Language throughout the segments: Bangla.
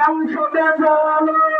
সংসদে আলো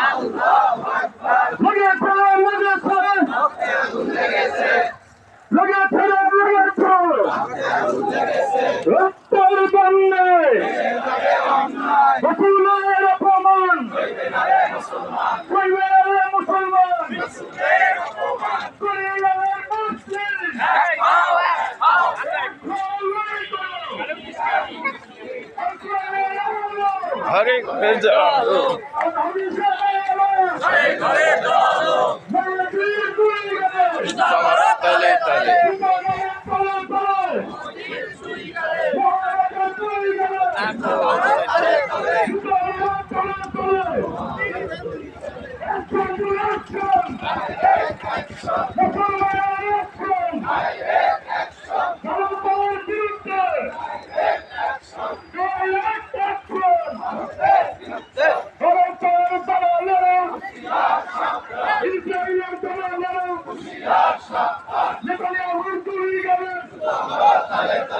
অপমান জয় বাংলা মুসলমান জয় বাংলা মুসলমান দেশে দুই গেলে শুধু বড় তলে তলে নারায়ণ তাকবীর নারায়ণ তাকবীর লগে ফেলো লগে ফেলো লগে ফেলো লগে ফেলো রক্তের বন্যে রসুলের অপমান কইবে না রে মুসলমান কইবে না রে মুসলিম হরে তলে তলে। ইসরায়েলি পণ্য নারায়ণ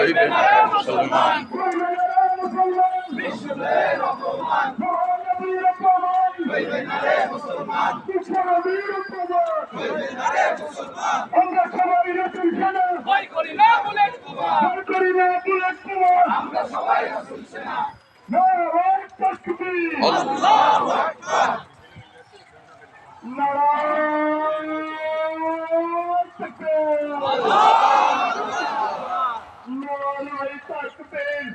দুনিয়ার মুসলিম এক হও লড়াই করো রসুল্লাহর অপমান হইবে না রে মুসলমান। কইবেন মুসলমান বিশ্বনবীর অপমান বিশ্বনবীর অপমান আমরা সবাই রসুল সেনা ভয় করি না বুলেট কুমার ভয় করি না বুলেট কুমার আমরা সবাই রসুল সেনা নারায়ণ তাকবীর আল্লাহু আকবার নারায়ণ তাকবীর নারায়ণ তাকবীর আল্লাহু আকবার আল্লাহু আকবার নারায়ণ তাকবীর বিশ্বনবীর অপমান হইবে না রে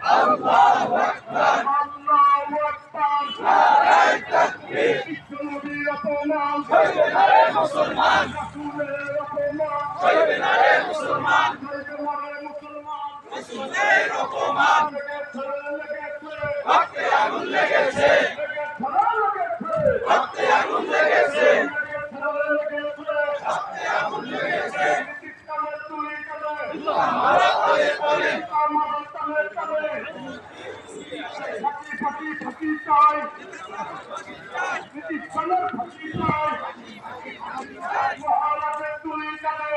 মুসলমান মুসলমান অপমান লেগেছে আগুন লেগেছে লেগেছে আগুন লেগেছে রক্তে আগুন লেগেছে আমরা তলে তালে চাই ইসলামের ফাঁকি চাই মহারাজের তুলি কালে